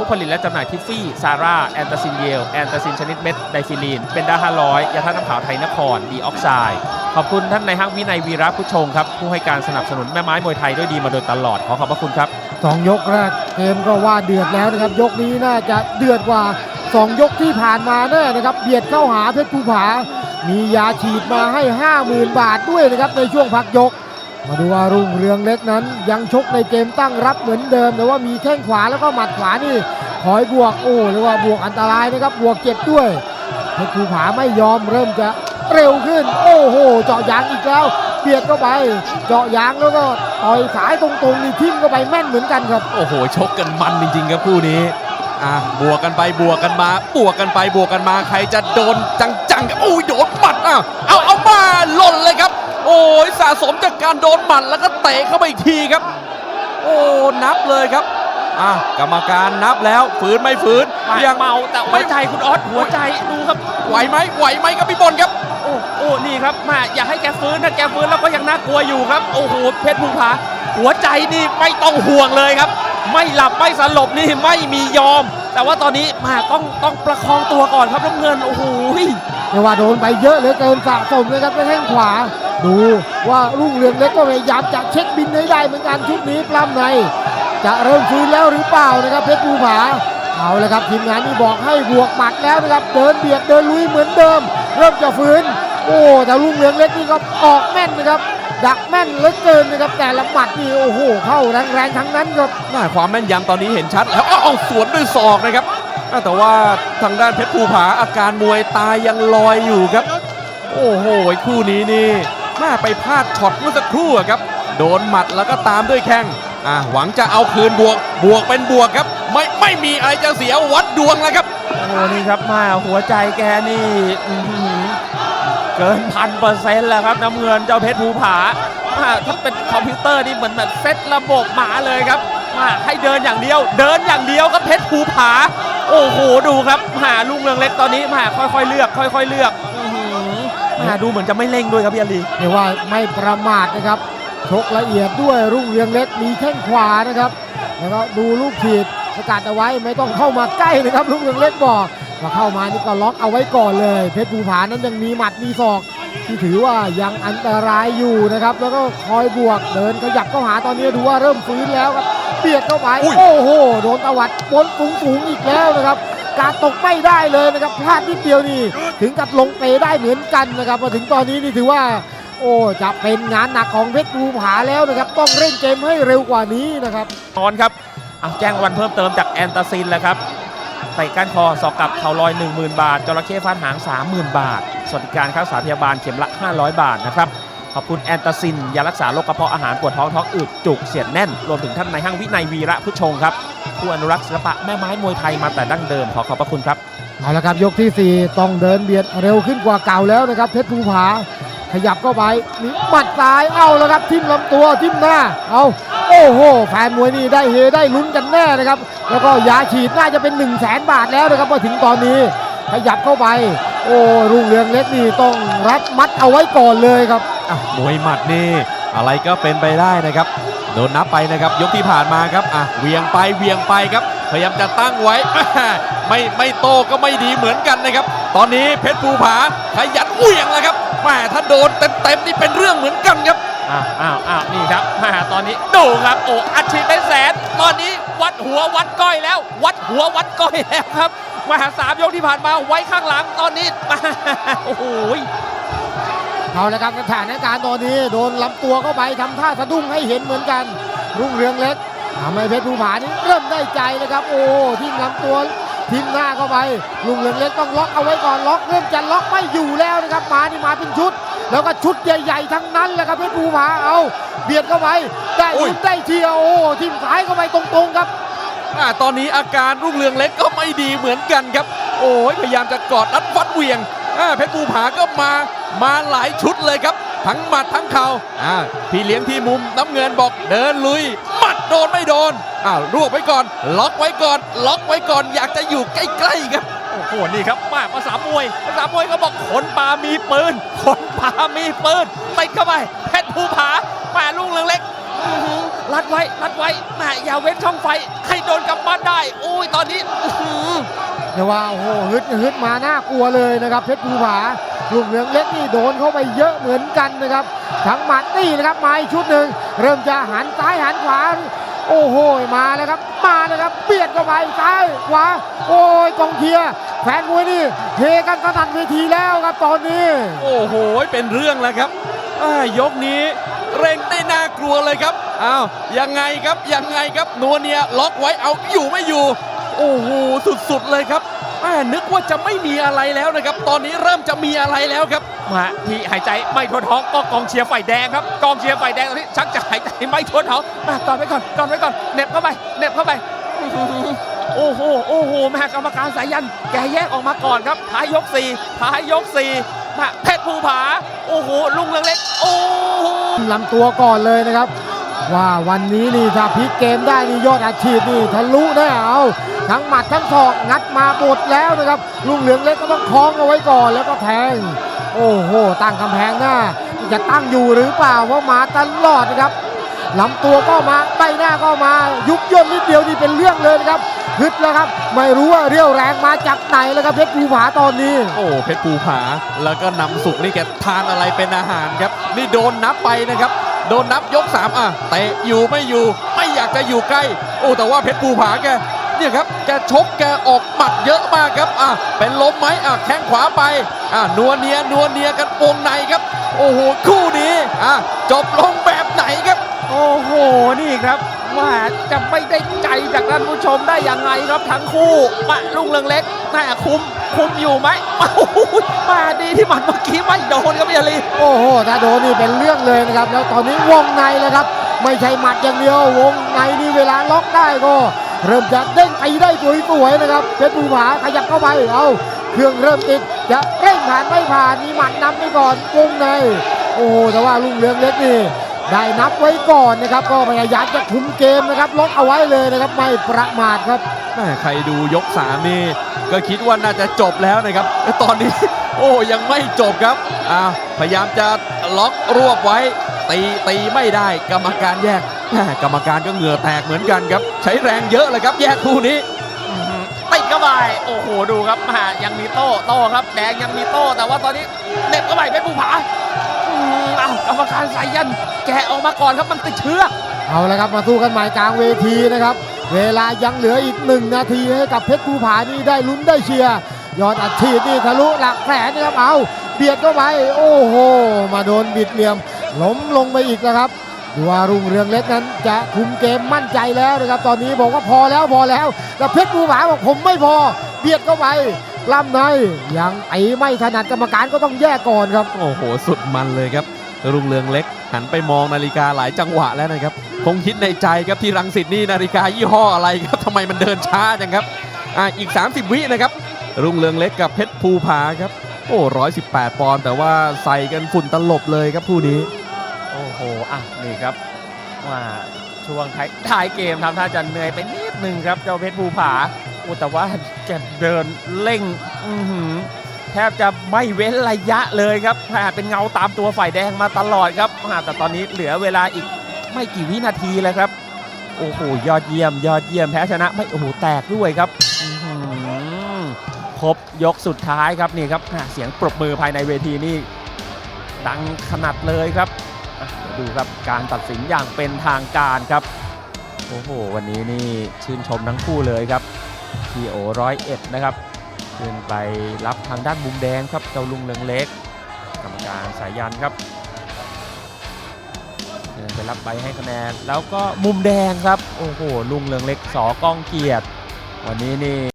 ผู้ผลิตและจำหน่ายทิฟฟี่ ซาร่า แอนตาซินเยล แอนตาซินชนิดเม็ด ไดฟินีน เป็นด้า500ยยาท่าตุน้ำขาวไทยนคร ดีออกไซด์ ขอบคุณท่านในายห้างวินัยวีระผู้ชงครับ ผู้ให้การสนับสนุนแม่ไม้มวยไทยด้วยดีมาโดยตลอด ขอขอบพระคุณครับ สองยกแรกเกมก็ว่าเดือดแล้วนะครับ ยกนี้น่าจะเดือดกว่าสองยกที่ผ่านมาแน่นะครับ เบียดเข้าหาเพชรภูผา มียาฉีดมาให้ 50,000 บาทด้วยนะครับในช่วงพักยก มาดูว่ารุ่งเรืองเล็กนั้น ยังชกในเกมตั้งรับเหมือนเดิมแต่ว่ามีแข้งขวาแล้วก็หมัดขวานี่คอยบวกโอ้เรียกว่าบวกอันตรายนะครับบวกเจ็บด้วยเพชรภูผาไม่ยอมเริ่มจะเร็วขึ้น โอ้โห เจาะยางอีกแล้วเบียดเข้าไป เจาะยางแล้วก็ต่อยสายตรงๆนี่ทิ่มเข้าไปแม่นเหมือนกันครับ โอ้โห ชกกันมันจริงๆครับคู่นี้อะบวกกันไปบวกกันมาบวกกันไปบวกกันมาใครจะโดนจังๆครับอุ้ยโดนหมัดอะเอาเอามา สะสมจากการโดนหมัดแล้วก็เตะเข้าไปอีกทีครับ โอ้นับเลยครับอะกรรมการนับแล้วฝืนไม่ฝืนยัยังงเมาแต่หัวใจคุณออสหัวใจดูครับไหวไหมไหวไหมครับพี่บอลครับโอ้โอ้นี่ครับมาอยากให้แกฟื้นถ้าแกฟื้นแล้วก็ยังน่ากลัวอยู่ครับโอ้โหเพชรภูผาหัวใจนี่ไม่ต้องห่วงเลยครับ ไม่หลับไม่สลบนี่ไม่มียอม แต่ว่าตอนนี้มาต้องต้องประคองตัวก่อนครับน้ำเงินโอ้โหเรียกว่าโดนไปเยอะเหลือเกินสะสมเลยครับในแข้งขวา ดูว่ารุ่งเรืองเล็กก็พยายามจะเช็คบินให้ได้เหมือนกันชุดนี้ปล้ำใน จะเริ่มฟื้นแล้วหรือเปล่านะครับเพชรภูผาเอาเลยครับทีมงานนี่บอกให้บวกหมัดแล้วนะครับเดินเบียดเดินลุยเหมือนเดิม เริ่มจะฟื้น โอ้แต่รุ่งเรืองเล็กนี่ก็ออกแม่นนะครับดักแม่นเหลือเกินนะครับแต่ละหมัดนี่โอ้โหเข้าแรงๆทั้งนั้นครับน้าความแม่นยำตอนนี้เห็นชัด แล้วอ้าวเอาสวนด้วยศอกนะครับแต่ว่าทางด้านเพชรภูผาอาการมวยตายยังลอยอยู่ครับ โอ้โหคู่นี้นี่ ม่ไปพลาดช็อตเมื่อสักครู่ครับ โดนหมัดแล้วก็ตามด้วยแข้งอะหวังจะเอาคืนบวกบวกเป็นบวกครับ ไม่ไม่มีอะไรจะเสียวัดดวงแล้วครับโอ้โหนี่ครับมาหัวใจแกนี่เกินพันเปอร์เซ็นต์แล้วครับน้ำเงินเจ้าเพชรภูผามาถ้าเป็นคอมพิวเตอร์นี่เหมือนแบบเซตระบบหมาเลยครับมาให้เดินอย่างเดียว เดินอย่างเดียวครับเพชรภูผา โอ้โหดูครับหาลุงเรืองเล็กตอนนี้มาค่อยๆเลือก ค่อย ๆ เลือกอื้อหือมา ดูเหมือนจะไม่เร่งด้วยครับพี่อาลีเรียกว่าไม่ประมาทนะครับ ชกละเอียดด้วยรุ่งเรืองเล็กมีแข้งขวานะครับ แล้วก็ดูลูกถีบสกัดเอาไว้ไม่ต้องเข้ามาใกล้นะครับรุ่งเรืองเล็กบอกพอเข้ามานี่ก็ล็อกเอาไว้ก่อนเลย เพชรภูผานั้นยังมีหมัดมีศอก ที่ถือว่ายังอันตรายอยู่นะครับ แล้วก็คอยบวกเดินขยับเข้าหาตอนนี้ดูว่าเริ่มฟื้นแล้วครับเบียดเข้าไปอุ้ยโอ้โหโดนตวัดบนสูงสูงๆอีกแล้วนะครับ การตกไม่ได้เลยนะครับพลาดนิดเดียวนี่ถึงกับลงเปได้เหมือนกันนะครับมาถึงตอนนี้นี่ถือว่า โอ้จะเป็นงานหนักของเพชรภูผาแล้วนะครับ ต้องเร่งเกมให้เร็วกว่านี้นะครับนอนครับเอาแจ้งวันเพิ่มเติมจากแอนตาซินแล้วครับเตะก้านคอสอกกับเข่าลอย 10,000 บาทจระเข้ฟาดหาง 30,000 บาท สวัสดิการค่ารักษาพยาบาลเข็มละ 500 บาทนะครับขอบคุณแอนตาซินยารักษาโรคกระเพาะอาหารปวดท้องท้องอืดจุกเสียดแน่น รวมถึงท่านในห้างวินัยวีระผู้ชงครับ ผู้อนุรักษ์ศิลปะแม่ไม้มวยไทยมาแต่ดั้งเดิมขอขอบพระคุณครับ เอาละครับยกที่ 4 ต้องเดินเบียดเร็วขึ้นกว่าเก่าแล้วนะครับเพชรภูผา ขยับเข้าไปมีหมัดซ้ายเอาแล้วครับทิ่มลำตัวทิ่มหน้าเอาโอ้โหแฟนมวยนี่ได้เฮได้ลุ้นกันแน่นะครับ แล้วก็ยาฉีดน่าจะเป็น1 0 0 0 0แสนบาทแล้วนะครับมาถึงตอนนี้ขยับเข้าไป โอ้รุ่งเรืองเล็กนี่ต้องรัดมัดเอาไว้ก่อนเลยครับอะมวยหมัดนี่ อะไรก็เป็นไปได้นะครับโดนนับไปนะครับยกที่ผ่านมาครับอะเวียงไปเวียงไปครับ พยายามจะตั้งไว้ ไม่ไม่โตก็ไม่ดีเหมือนกันนะครับ ตอนนี้เพชรภูผาขยันเวียงแล้วครับแหมถ้าโดนเต็มๆนี่เป็นเรื่องเหมือนกันครับอ้าวอ้าวอ้าวนี่ครับมาตอนนี้ดูครับโอ้อัดฉีดเป็นแสน ตอนนี้วัดหัววัดก้อยแล้ว วัดหัววัดก้อยแล้วครับมาสามยกที่ผ่านมาไว้ข้างหลังตอนนี้มาโอ้โห เอาละครับสถานการณ์ตอนนี้โดนลำตัวเข้าไปทำท่าสะดุ้งให้เห็นเหมือนกัน รุ่งเรืองเล็กทำให้เพชรภูผานี่เริ่มได้ใจนะครับ โอ้ทิ่มลำตัวทิ่มหน้าเข้าไปรุ่งเรืองเล็กต้องล็อกเอาไว้ก่อนล็อกเริ่มจะล็อกไม่อยู่แล้วนะครับมานี่มาเป็นชุด แล้วก็ชุดใหญ่ๆทั้งนั้นแหละครับเพชรภูผาเอาเบียดเข้าไปได้อุ้ยลุ้นได้เชียร์โอ้ทิ่มซ้ายเข้าไปตรงๆครับอ่าตอนนี้อาการรุ่งเรืองเล็กก็ไม่ดีเหมือนกันครับ โอ้ยพยายามจะกอดรัดฟัดเหวียงอ่าเพชรภูผาก็มา มาหลายชุดเลยครับ ทั้งหมัดทั้งเข่าอ่าพี่เลี้ยงที่มุมน้ำเงินบอกเดินลุย หมัดโดนไม่โดนอ้าวรวบไว้ก่อน ล็อกไว้ก่อน ล็อกไว้ก่อนอยากจะอยู่ใกล้ๆครับโอ้โหนี่ครับมาภาษามวยภาษามวยก็บอกขนปลามีปืนขนปลามีปืนติดเข้าไปเพชรภูผาแม่ลุงเรืองเล็กรัดไว้รัดไว้แม่อย่าเว้นช่องไฟให้โดนกำปั้นได้ อุ้ยตอนนี้ แต่ว่าโอ้โหฮึดฮึดมาน่ากลัวเลยนะครับเพชรภูผาลูกเหลืองเล็กนี่โดนเข้าไปเยอะเหมือนกันนะครับทั้งหมัดนี่นะครับมาอีกชุดหนึ่งเริ่มจะหันซ้ายหันขวา โอ้โหมาแล้วครับมาแล้วครับเบียดเข้าไปซ้ายขวาโอ้ยกองเชียร์แฟนมวยนี่เฮกันสนั่นเวทีแล้วครับตอนนี้ โอ้โหเป็นเรื่องแล้วครับยกนี้เร่งได้น่ากลัวเลยครับอ้าวยังไงครับยังไงครับนัวเนียล็อกไว้เอาอยู่ไม่อยู่ โอ้โหสุดๆเลยครับอ่านึกว่าจะไม่มีอะไรแล้วนะครับ ตอนนี้เริ่มจะมีอะไรแล้วครับมาที่หายใจไม่ทั่วท้องก็กองเชียร์ฝ่ายแดงครับกองเชียร์ฝ่ายแดงตอนนี้ชักจะหายใจไม่ทั่วท้องมาก่อนไว้ก่อนก่อนไว้ก่อนเหน็บเข้าไปเหน็บเข้าไปอื้อหือโอ้โหโอ้โหแม่กรรมการสายัน แกแยกออกมาก่อนครับท้ายยกสี่ท้ายยกสี่มาเพชรภูผา โอ้โหลุงเรืองเล็กโอ้โหลำตัวก่อนเลยนะครับ ว่าวันนี้นี่ถ้าพลิกเกมได้นี่ยอดอาชีพนี่ทะลุแน่เอาทั้งหมัดทั้งศอกงัดมาหมดแล้วนะครับลุงเหลืองเล็กก็ต้องคล้องเอาไว้ก่อนแล้วก็แทง โอ้โหตั้งกำแพงหน้าจะตั้งอยู่หรือเปล่าเพรามาตลอดนะครับลำตัวก็มาใบหน้าก็มายุบย่นนิดเดียวนี่เป็นเรื่องเลยนะครับฮึดแล้วครับ ไม่รู้ว่าเรี่ยวแรงมาจากไหนแล้วครับเพชรภูผาตอนนี้ โอ้เพชรภูผาแล้วก็นำสุกนี่แกทานอะไรเป็นอาหารครับ นี่โดนนับไปนะครับ โดนนับยก 3 อะเตะอยู่ไม่อยู่ไม่อยากจะอยู่ใกล้ โอ้แต่ว่าเพชรภูผาแกเนี่ยครับแกชกแกออกหมัดเยอะมากครับอะเป็นล้มไหมอะแข้งขวาไปอะนัวเนียนัวเนียกันวงในครับ โอ้โหคู่นี้อะจบลงแบบไหนครับ โอ้โหนี่ครับ ว่าจะไม่ได้ใจจากท่านผู้ชมได้ยังไงครับทั้งคู่มาลุงเรืองเล็กแม่คุมคุมอยู่ไหมโอ้โหมาดีที่หมันเมื่อกี้ไม่โดนครับพี่อลีโอ้โหถ้าโดนนี่เป็นเรื่องเลยนะครับ แล้วตอนนี้วงในเลยครับ ไม่ใช่หมัดอย่างเดียววงในนี่เวลาล็อกได้ก็ เริ่มจะเด้งตีได้สวยๆนะครับเพชรภูผาขยับเข้าไปเอาเครื่องเริ่มติดจะเร่งผ่านไม่ผ่านมีหมัดนำไปก่อนวงใน โอ้โหแต่ว่าลุงเรืองเล็กนี่ ได้นับไว้ก่อนนะครับ ก็พยายามจะคุมเกมนะครับล็อกเอาไว้เลยนะครับไม่ประมาทครับแม่ใครดูยก3นี่ก็คิดว่าน่าจะจบแล้วนะครับแต่ตอนนี้ โอ้ยังไม่จบครับอ้าวพยายามจะล็อกรวบไว้ ตีตีไม่ได้กรรมการแยกแม่กรรมการก็เหงื่อแตกเหมือนกันครับ ใช้แรงเยอะเลยครับ แยกคู่นี้อื้อหือติดเข้าไปโอ้โหดูครับมายังมีโต้โต้ครับ แดงยังมีโต้แต่ว่าตอนนี้เหน็บเข้าไปเพชรภูผาอื มอ้าวกรรมการสายันแกะออกมาก่อนครับมันติดเชื้อกเอาละครับมาสู้กันใหม่กลางเวทีนะครับ เวลายังเหลืออีกหนึ่งนาทีให้กับเพชรภูผานี่ได้ลุ้นได้เชียร์ยอดอัดฉีดนี่ทะลุหลักแสนนะครับเอาเบียดเข้าไปโอ้โห มาโดนบิดเหลี่ยมล้มลงไปอีกแล้วครับดูว่ารุ่งเรืองเล็กนั้นจะคุมเกมมั่นใจแล้วนะครับ ตอนนี้บอกว่าพอแล้วพอแล้วแต่เพชรภูผาบอกผมไม่พอ เบียดเข้าไป ล่ำในยังตีไม่ถนัดกรรมการก็ต้องแยกก่อนครับ โอ้โห สุดมันเลยครับ รุ่งเรืองเล็ก หันไปมองนาฬิกาหลายจังหวะแล้วนะครับ คงคิดในใจครับที่รังสิตนี่นาฬิกายี่ห้ออะไรครับทำไมมันเดินช้าจังครับอะอีก 30 วินะครับ รุ่งเรืองเล็กกับเพชรภูผาครับ โอ้118ปอนด์แต่ว่าใส่กันฝุ่นตลบเลยครับคู่นี้ โอ้โห อะ นี่ครับว่าช่วงท้ายท้ายเกมทำท่าจะเหนื่อยไปนิดนึงครับเจ้าเพชรภูผาโอ้ แต่ว่าแกเดินเร่งแทบจะไม่เว้นระยะเลยครับแหม่เป็นเงาตามตัวฝ่ายแดงมาตลอดครับแต่ตอนนี้เหลือเวลาอีกไม่กี่วินาทีแล้วครับโอ้โหยอดเยี่ยม ยอดเยี่ยมแพ้ชนะไม่โอ้โหแตกด้วยครับครบยกสุดท้ายครับนี่ครับเสียงปรบมือภายในเวทีนี่ดังขนาดเลยครับดูครับการตัดสินอย่างเป็นทางการครับ โอ้โห วันนี้นี่ชื่นชมทั้งคู่เลยครับ ทีโอร้อยเอ็ดนะครับขึ้นไปรับทางด้านมุมแดงครับเจ้าลุงเลืองเล็ก กรรมการสายยันครับเดินไปรับใบให้คะแนน แล้วก็มุมแดงครับ โอ้โหลุงเลืองเล็กสอกล้องเกียรติ วันนี้นี่